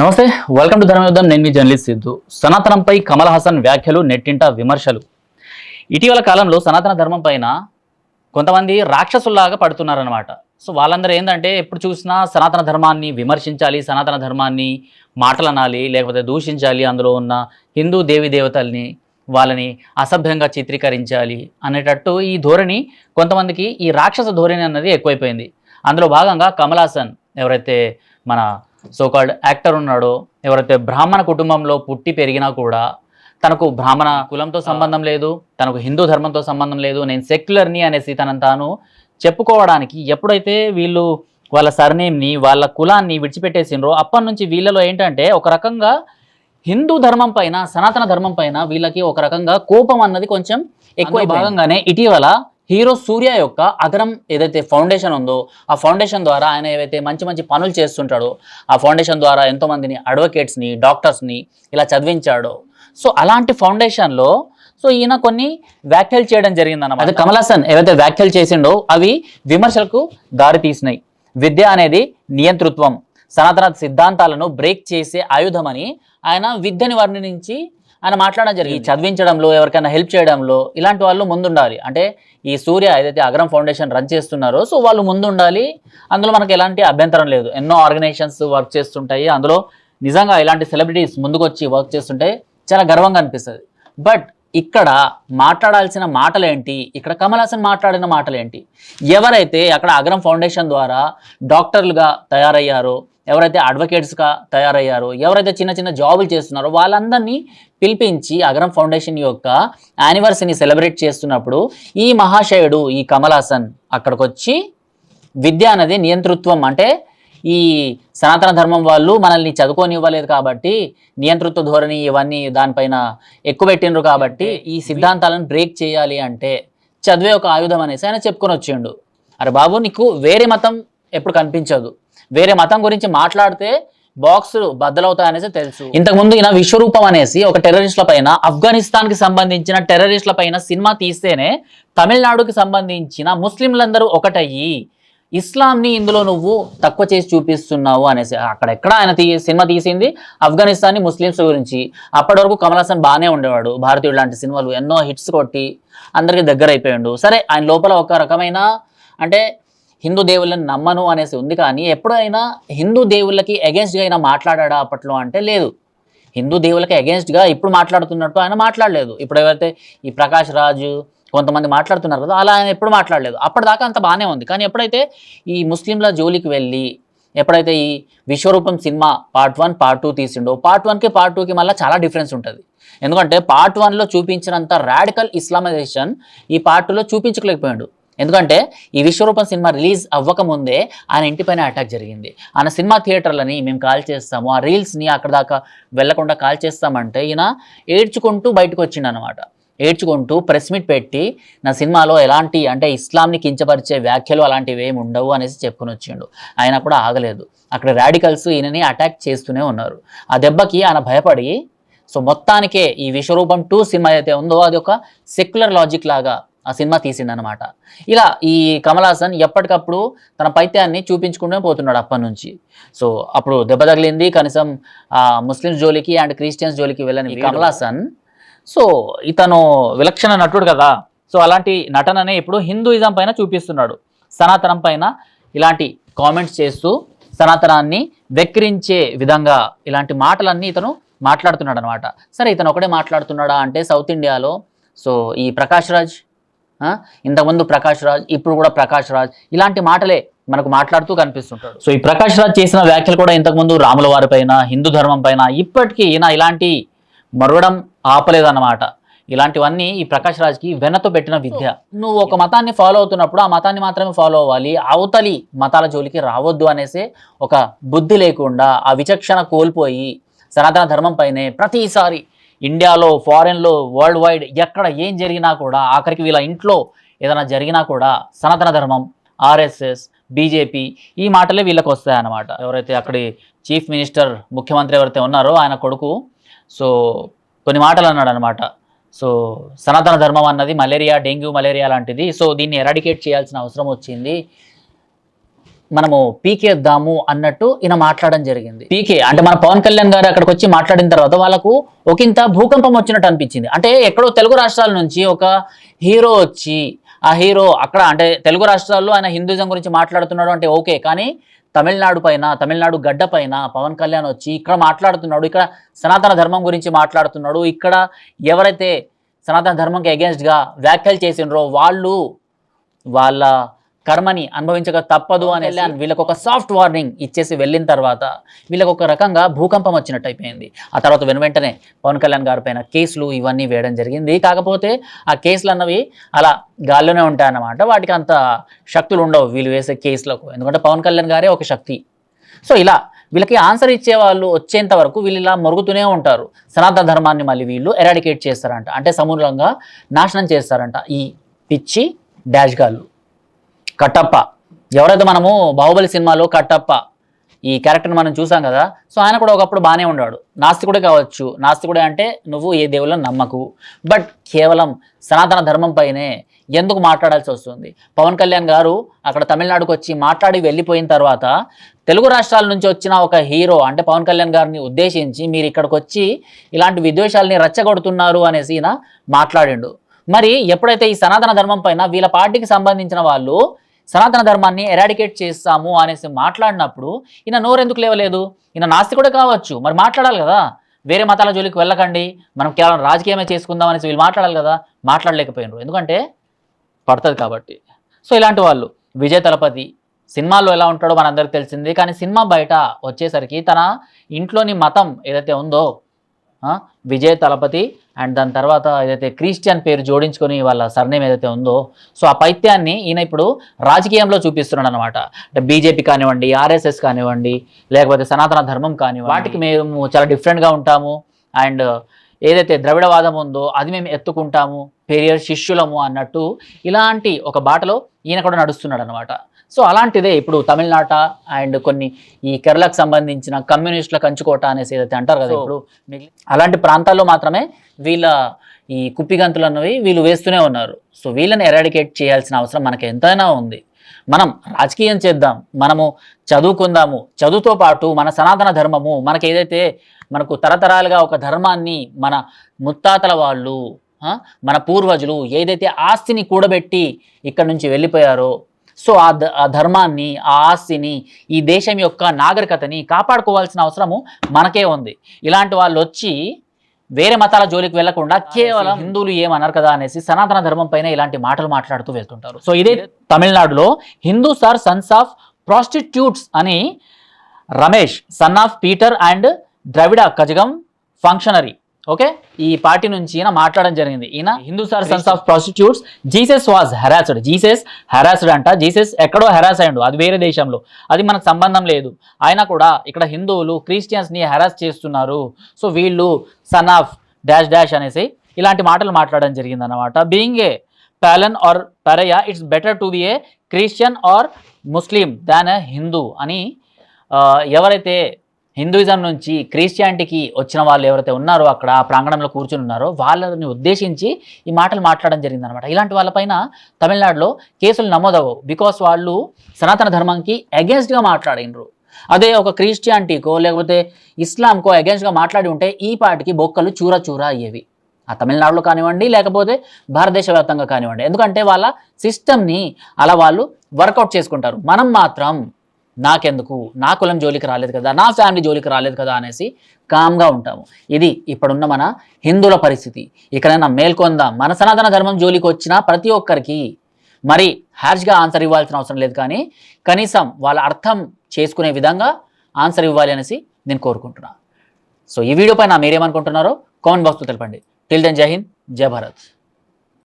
నమస్తే welcome to Dharmayuddham నేను మీ జర్నలిస్ట్ సిద్ధు. సనాతనంపై కమల్ హాసన్ వ్యాఖ్యలు నెట్టింట విమర్శలు. ఇటీవల కాలంలో సనాతన ధర్మం పైన కొంతమంది రాక్షసుల్లాగా పడుతున్నారనమాట సో వాళ్ళందరూ ఏంటంటే ఎప్పుడు చూసినా సనాతన ధర్మాన్ని విమర్శించాలి సనాతన ధర్మాన్ని మాటలనాలి లేకపోతే దూషించాలి అందులో ఉన్న హిందూ దేవి దేవతల్ని వాళ్ళని అసభ్యంగా చిత్రీకరించాలి అనేటట్టు ఈ ధోరణి కొంతమందికి ఈ రాక్షస ధోరణి అన్నది ఎక్కువైపోయింది. అందులో భాగంగా కమల్ హాసన్ ఎవరైతే మన సోకాల్డ్ యాక్టర్ ఉన్నాడో ఎవరైతే బ్రాహ్మణ కుటుంబంలో పుట్టి పెరిగినా కూడా తనకు బ్రాహ్మణ కులంతో సంబంధం లేదు తనకు హిందూ ధర్మంతో సంబంధం లేదు నేను సెక్యులర్ని అనేసి తనను తాను చెప్పుకోవడానికి ఎప్పుడైతే వీళ్ళు వాళ్ళ సర్నేమ్ని వాళ్ళ కులాన్ని విడిచిపెట్టేసిండ్రో అప్పటి నుంచి వీళ్ళలో ఏంటంటే ఒక రకంగా హిందూ ధర్మం పైన సనాతన ధర్మం పైన వీళ్ళకి ఒక రకంగా కోపం అన్నది కొంచెం ఎక్కువ భాగంగానే ఇటీవల హీరో సూర్య యొక్క అదనం ఏదైతే ఫౌండేషన్ ఉందో ఆ ఫౌండేషన్ ద్వారా ఆయన ఏవైతే మంచి మంచి పనులు చేస్తుంటాడో ఆ ఫౌండేషన్ ద్వారా ఎంతోమందిని అడ్వకేట్స్ని డాక్టర్స్ని ఇలా చదివించాడో. సో అలాంటి ఫౌండేషన్లో సో ఈయన కొన్ని వ్యాఖ్యలు చేయడం జరిగిందన్నమాట. అదే కమలాసన్ ఏవైతే వ్యాఖ్యలు చేసిండో అవి విమర్శలకు దారి తీసినాయి. విద్య అనేది నియంతృత్వం సనాతన సిద్ధాంతాలను బ్రేక్ చేసే ఆయుధమని ఆయన విద్యని వర్ణించి ఆయన మాట్లాడడం జరిగింది. చదివించడంలో ఎవరికైనా హెల్ప్ చేయడంలో ఇలాంటి వాళ్ళు ముందుండాలి. అంటే ఈ సూర్య ఏదైతే అగ్రం ఫౌండేషన్ రన్ చేస్తున్నారో సో వాళ్ళు ముందుండాలి. అందులో మనకు ఎలాంటి అభ్యంతరం లేదు. ఎన్నో ఆర్గనైజేషన్స్ వర్క్ చేస్తుంటాయి. అందులో నిజంగా ఇలాంటి సెలబ్రిటీస్ ముందుకొచ్చి వర్క్ చేస్తుంటే చాలా గర్వంగా అనిపిస్తుంది. బట్ ఇక్కడ మాట్లాడాల్సిన మాటలేంటి? ఇక్కడ కమల్ హాసన్ మాట్లాడిన మాటలేంటి? ఎవరైతే అక్కడ అగ్రం ఫౌండేషన్ ద్వారా డాక్టర్లుగా తయారయ్యారో ఎవరైతే అడ్వకేట్స్గా తయారయ్యారో ఎవరైతే చిన్న చిన్న జాబులు చేస్తున్నారో వాళ్ళందరినీ పిలిపించి అగ్రం ఫౌండేషన్ యొక్క యానివర్సరీని సెలబ్రేట్ చేస్తున్నప్పుడు ఈ మహాశయుడు ఈ కమల్ హాసన్ అక్కడికి వచ్చి విద్య అనేది నియంతృత్వం అంటే ఈ సనాతన ధర్మం వాళ్ళు మనల్ని చదువుకోనివ్వలేదు కాబట్టి నియంతృత్వ ధోరణి ఇవన్నీ దానిపైన ఎక్కువ పెట్టిండ్రు కాబట్టి ఈ సిద్ధాంతాలను బ్రేక్ చేయాలి అంటే చదివే ఒక ఆయుధం అనేసి ఆయన చెప్పుకొని వచ్చిండు. అరే బాబు నీకు వేరే మతం ఎప్పుడు కనిపించదు. వేరే మతం గురించి మాట్లాడితే బాక్స్ బద్దలవుతాయనేసి తెలుసు. ఇంతకుముందు ఈయన విశ్వరూపం అనేసి ఒక టెర్రరిస్టుల పైన ఆఫ్ఘనిస్తాన్కి సంబంధించిన టెర్రరిస్టుల పైన సినిమా తీస్తేనే తమిళనాడుకి సంబంధించిన ముస్లింలందరూ ఒకటయ్యి ఇస్లాంని ఇందులో నువ్వు తక్కువ చేసి చూపిస్తున్నావు అనేసి. అక్కడెక్కడ ఆయన తీ సినిమా తీసింది? ఆఫ్ఘనిస్తాన్ ముస్లిమ్స్ గురించి. అప్పటి వరకు కమల్ హాసన్ బాగానే ఉండేవాడు భారతీయుడు లాంటి సినిమాలు ఎన్నో హిట్స్ కొట్టి అందరికి దగ్గర అయిపోయాడు సరే ఆయన లోపల ఒక రకమైన అంటే హిందూ దేవుళ్ళని నమ్మను అనేసి ఉంది కానీ ఎప్పుడైనా హిందూ దేవుళ్ళకి అగేన్స్ట్గా అయినా మాట్లాడా అప్పట్లో అంటే లేదు. హిందూ దేవుళ్ళకి అగేన్స్ట్గా ఇప్పుడు మాట్లాడుతున్నట్టు ఆయన మాట్లాడలేదు. ఇప్పుడు ఎవరైతే ఈ ప్రకాష్ రాజు కొంతమంది మాట్లాడుతున్నారు కదా అలా ఆయన ఎప్పుడు మాట్లాడలేదు. అప్పటిదాకా అంత బాగానే ఉంది. కానీ ఎప్పుడైతే ఈ ముస్లింల జోలికి వెళ్ళి ఎప్పుడైతే ఈ Vishwaroopam cinema part one part two తీసిండో part వన్కి పార్ట్ టూకి మళ్ళీ చాలా డిఫరెన్స్ ఉంటుంది. ఎందుకంటే పార్ట్ వన్లో చూపించినంత రాడికల్ ఇస్లామైజేషన్ ఈ పార్ట్ టూలో చూపించలేకపోయాడు. ఎందుకంటే ఈ విశ్వరూపం సినిమా రిలీజ్ అవ్వకముందే ఆయన ఇంటిపైన అటాక్ జరిగింది. ఆయన సినిమా థియేటర్లని మేము కాల్ చేస్తాము. ఆ రీల్స్ని అక్కడ దాకా వెళ్ళకుండా కాల్ చేస్తామంటే ఈయన ఏడ్చుకుంటూ బయటకు వచ్చిండు అనమాట ఏడ్చుకుంటూ ప్రెస్ మీట్ పెట్టి నా సినిమాలో ఎలాంటి అంటే ఇస్లాంని కించపరిచే వ్యాఖ్యలు అలాంటివి ఏమి ఉండవు అనేసి చెప్పుకొని వచ్చిండు. ఆయన కూడా ఆగలేదు. అక్కడ రాడికల్స్ ఈయనని అటాక్ చేస్తూనే ఉన్నారు. ఆ దెబ్బకి ఆయన భయపడి సో మొత్తానికే ఈ విశ్వరూపం టూ సినిమా అయితే ఉందో అది ఒక సెక్యులర్ లాజిక్ లాగా ఆ సినిమా తీసిండనమాట ఇలా ఈ కమల్ హాసన్ ఎప్పటికప్పుడు తన పైత్యాన్ని చూపించుకుంటూ పోతున్నాడు అప్పటి నుంచి. సో అప్పుడు దెబ్బ తగిలింది కనీసం ఆ ముస్లిమ్స్ జోలికి అండ్ క్రిస్టియన్స్ జోలికి వెళ్ళని కమల్ హాసన్ సో ఇతను విలక్షణ నటుడు కదా. సో అలాంటి నటననే ఇప్పుడు హిందూయిజం పైన చూపిస్తున్నాడు. సనాతనం పైన ఇలాంటి కామెంట్స్ చేస్తూ సనాతనాన్ని వెక్కిరించే విధంగా ఇలాంటి మాటలన్నీ ఇతను మాట్లాడుతున్నాడు అనమాట సరే ఇతను ఒకటే మాట్లాడుతున్నాడా అంటే సౌత్ ఇండియాలో. సో ఈ ప్రకాష్ రాజ్ ఇంతకుముందు ప్రకాష్ రాజ్ ఇప్పుడు కూడా ప్రకాష్ రాజ్. ఇలాంటి మాటలే మనకు మాట్లాడుతూ కనిపిస్తుంటాడు. సో ఈ ప్రకాష్ రాజ్ చేసిన వ్యాఖ్యలు కూడా ఇంతకుముందు రాముల వారి పైన హిందూ ధర్మం పైన ఇప్పటికీ ఈయన ఇలాంటి మరవడం ఆపలేదన్నమాట. ఇలాంటివన్నీ ఈ ప్రకాష్ రాజ్కి వెన్నతో పెట్టిన విద్య. నువ్వు ఒక మతాన్ని ఫాలో అవుతున్నప్పుడు ఆ మతాన్ని మాత్రమే ఫాలో అవ్వాలి. అవతలి మతాల జోలికి రావద్దు అనేసి ఒక బుద్ధి లేకుండా ఆ విచక్షణ కోల్పోయి సనాతన ధర్మం పైనే ప్రతిసారి ఇండియాలో ఫారెన్లో వరల్డ్ వైడ్ ఎక్కడ ఏం జరిగినా కూడా ఆఖరికి వీళ్ళ ఇంట్లో ఏదైనా జరిగినా కూడా సనాతన ధర్మం ఆర్ఎస్ఎస్ బీజేపీ ఈ మాటలే వీళ్ళకి వస్తాయన్నమాట. ఎవరైతే అక్కడి చీఫ్ మినిస్టర్ ముఖ్యమంత్రి ఎవరైతే ఉన్నారో ఆయన కొడుకు సో కొన్ని మాటలు అన్నాడు అనమాట సో సనాతన ధర్మం అన్నది మలేరియా డెంగ్యూ మలేరియా లాంటిది. సో దీన్ని ఎరాడికేట్ చేయాల్సిన అవసరం వచ్చింది. మనము పీకేద్దాము అన్నట్టు ఈయన మాట్లాడడం జరిగింది. పీకే అంటే మన పవన్ కళ్యాణ్ గారు అక్కడికి వచ్చి మాట్లాడిన తర్వాత వాళ్ళకు ఒకంత భూకంపం వచ్చినట్టు అనిపించింది. అంటే ఎక్కడో తెలుగు రాష్ట్రాల నుంచి ఒక హీరో వచ్చి ఆ హీరో అక్కడ అంటే తెలుగు రాష్ట్రాల్లో ఆయన హిందూజం గురించి మాట్లాడుతున్నాడు అంటే ఓకే కానీ తమిళనాడు పైన తమిళనాడు గడ్డ పైన పవన్ కళ్యాణ్ వచ్చి ఇక్కడ మాట్లాడుతున్నాడు ఇక్కడ సనాతన ధర్మం గురించి మాట్లాడుతున్నాడు ఇక్కడ ఎవరైతే సనాతన ధర్మంకి అగేన్స్ట్గా వ్యాఖ్యలు చేసిండ్రో వాళ్ళు వాళ్ళ కర్మని అనుభవించక తప్పదు అని వీళ్ళకి ఒక సాఫ్ట్ వార్నింగ్ ఇచ్చేసి వెళ్ళిన తర్వాత వీళ్ళకి ఒక రకంగా భూకంపం వచ్చినట్టు అయిపోయింది. ఆ తర్వాత వెను వెంటనే పవన్ కళ్యాణ్ గారి పైన కేసులు ఇవన్నీ వేయడం జరిగింది. కాకపోతే ఆ కేసులు అన్నవి అలా గాల్లోనే ఉంటాయన్నమాట. వాటికి అంత శక్తులు ఉండవు వీళ్ళు వేసే కేసులకు. ఎందుకంటే పవన్ కళ్యాణ్ గారే ఒక శక్తి. సో ఇలా వీళ్ళకి ఆన్సర్ ఇచ్చే వాళ్ళు వచ్చేంత వరకు వీళ్ళు ఇలా మొరుగుతూనే ఉంటారు. సనాతన ధర్మాన్ని మళ్ళీ వీళ్ళు ఎరాడికేట్ చేస్తారంట. అంటే సమూలంగా నాశనం చేస్తారంట ఈ పిచ్చి డాష్ గాళ్ళు. కట్టప్ప. ఎవరైతే మనము బాహుబలి సినిమాలో కట్టప్ప ఈ క్యారెక్టర్ని మనం చూసాం కదా సో ఆయన కూడా ఒకప్పుడు బాగానే ఉన్నాడు నాస్తికుడే కావచ్చు. నాస్తికుడే అంటే నువ్వు ఏ దేవుళ్ళని నమ్మకు. బట్ కేవలం సనాతన ధర్మం పైనే ఎందుకు మాట్లాడాల్సి వస్తుంది? పవన్ కళ్యాణ్ గారు అక్కడ తమిళనాడుకు వచ్చి మాట్లాడి వెళ్ళిపోయిన తర్వాత తెలుగు రాష్ట్రాల నుంచి వచ్చిన ఒక హీరో అంటే పవన్ కళ్యాణ్ గారిని ఉద్దేశించి మీరు ఇక్కడికి వచ్చి ఇలాంటి విద్వేషాలని రెచ్చగొడుతున్నారు అనేసి ఈయన మాట్లాడిండు. మరి ఎప్పుడైతే ఈ సనాతన ధర్మం పైన వీళ్ళ పార్టీకి సంబంధించిన వాళ్ళు సనాతన ధర్మాన్ని ఎరాడికేట్ చేస్తాము అనేసి మాట్లాడినప్పుడు ఈయన నోరెందుకు లేవలేదు? ఈయన నాస్తికుడే కావచ్చు. మరి మాట్లాడాలి కదా. వేరే మతాల జోలికి వెళ్ళకండి. మనం కేవలం రాజకీయమే చేసుకుందాం అనేసి వీళ్ళు మాట్లాడాలి కదా. మాట్లాడలేకపోయినారు. ఎందుకంటే పడుతుంది కాబట్టి. సో ఇలాంటి వాళ్ళు. విజయ్ తలపతి సినిమాల్లో ఎలా ఉంటాడో మనందరికీ తెలిసింది. కానీ సినిమా బయట వచ్చేసరికి తన ఇంట్లోని మతం ఏదైతే ఉందో విజయ్ తలపతి అండ్ దాని తర్వాత ఏదైతే క్రిస్టియన్ పేరు జోడించుకొని వాళ్ళ సర్నేమ్ ఏదైతే ఉందో సో ఆ పైత్యాన్ని ఈయన ఇప్పుడు రాజకీయంలో చూపిస్తున్నాడు అనమాట అంటే బీజేపీ కానివ్వండి ఆర్ఎస్ఎస్ కానివ్వండి లేకపోతే సనాతన ధర్మం కానివ్వండి వాటికి మేము చాలా డిఫరెంట్గా ఉంటాము. అండ్ ఏదైతే ద్రవిడవాదం ఉందో అది మేము ఎత్తుకుంటాము పెరియర్ శిష్యులము అన్నట్టు ఇలాంటి ఒక బాటలో ఈయన కూడా నడుస్తున్నాడు అనమాట సో అలాంటిదే ఇప్పుడు తమిళనాట అండ్ కొన్ని ఈ కేరళకు సంబంధించిన కమ్యూనిస్టుల కంచుకోట అనేసి ఏదైతే అంటారు కదా ఇప్పుడు అలాంటి ప్రాంతాల్లో మాత్రమే వీళ్ళ ఈ కుప్పిగంతులు అన్నవి వీళ్ళు వేస్తూనే ఉన్నారు. సో వీళ్ళని ఎరాడికేట్ చేయాల్సిన అవసరం మనకి ఎంతైనా ఉంది. మనం రాజకీయం చేద్దాం మనము చదువుకుందాము చదువుతో పాటు మన సనాతన ధర్మము మనకి ఏదైతే మనకు తరతరాలుగా ఒక ధర్మాన్ని మన ముత్తాతల వాళ్ళు మన పూర్వజులు ఏదైతే ఆస్తిని కూడబెట్టి ఇక్కడ నుంచి వెళ్ళిపోయారో సో ఆ ధర్మాన్ని ఆ ఆస్తిని ఈ దేశం యొక్క నాగరికతని కాపాడుకోవాల్సిన అవసరము మనకే ఉంది. ఇలాంటి వాళ్ళు వచ్చి వేరే మతాల జోలికి వెళ్ళకుండా కేవలం హిందువులు ఏమన్నారు కదా అనేసి సనాతన ధర్మం పైన ఇలాంటి మాటలు మాట్లాడుతూ వెళ్తుంటారు. సో ఇదే తమిళనాడులో Hindus are sons of prostitutes అని Ramesh son of Peter and Dravida Kazhagam functionary okay ఈ పార్టీ నుంచి ఈయన మాట్లాడడం జరిగింది. ఈయన Hindu sir sons of prostitutes Jesus was harassed Jesus harassed అంట. జీసస్ ఎక్కడో హెరాస్ అయ్యండు. అది వేరే దేశంలో. అది మనకు సంబంధం లేదు. అయినా కూడా ఇక్కడ హిందువులు క్రిస్టియన్స్ని హెరాస్ చేస్తున్నారు. సో వీళ్ళు సన్ ఆఫ్ డాష్ డాష్ అనేసి ఇలాంటి మాటలు మాట్లాడడం జరిగింది అనమాట being a Pallan or Paraya it's better to be a Christian or Muslim than a Hindu అని ఎవరైతే హిందూయిజం నుంచి క్రిస్టియానిటీకి వచ్చిన వాళ్ళు ఎవరైతే ఉన్నారో అక్కడ ఆ ప్రాంగణంలో కూర్చుని ఉన్నారో వాళ్ళని ఉద్దేశించి ఈ మాటలు మాట్లాడడం జరిగింది అనమాట ఇలాంటి వాళ్ళపైన తమిళనాడులో కేసులు నమోదవు. బికాస్ వాళ్ళు సనాతన ధర్మంకి అగేన్స్ట్గా మాట్లాడినరు. అదే ఒక క్రిస్టియానిటీకో లేకపోతే ఇస్లాంకో అగేన్స్ట్గా మాట్లాడి ఉంటే ఈ పాటికి బొక్కలు చూర చూర అయ్యేవి. ఆ తమిళనాడులో కానివ్వండి లేకపోతే భారతదేశ వ్యాప్తంగా కానివ్వండి. ఎందుకంటే వాళ్ళ సిస్టమ్ని అలా వాళ్ళు వర్కౌట్ చేసుకుంటారు. మనం మాత్రం నాకెందుకు? నా కులం జోలికి రాలేదు కదా నా ఫ్యామిలీ జోలికి రాలేదు కదా అనేసి కామ్గా ఉంటాము. ఇది ఇప్పుడున్న మన హిందువుల పరిస్థితి. ఇక్కడైనా మేల్కొందాం? మన సనాతన ధర్మం జోలికి వచ్చిన ప్రతి ఒక్కరికి మరి హ్యాష్గా ఆన్సర్ ఇవ్వాల్సిన అవసరం లేదు కానీ కనీసం వాళ్ళ అర్థం చేసుకునే విధంగా ఆన్సర్ ఇవ్వాలి అనేసి నేను కోరుకుంటున్నాను సో ఈ వీడియో పైన మీరేమనుకుంటున్నారో కామెంట్ బాక్స్లో తెలపండి. టిల్ దెన్ జై హింద్ జై భారత్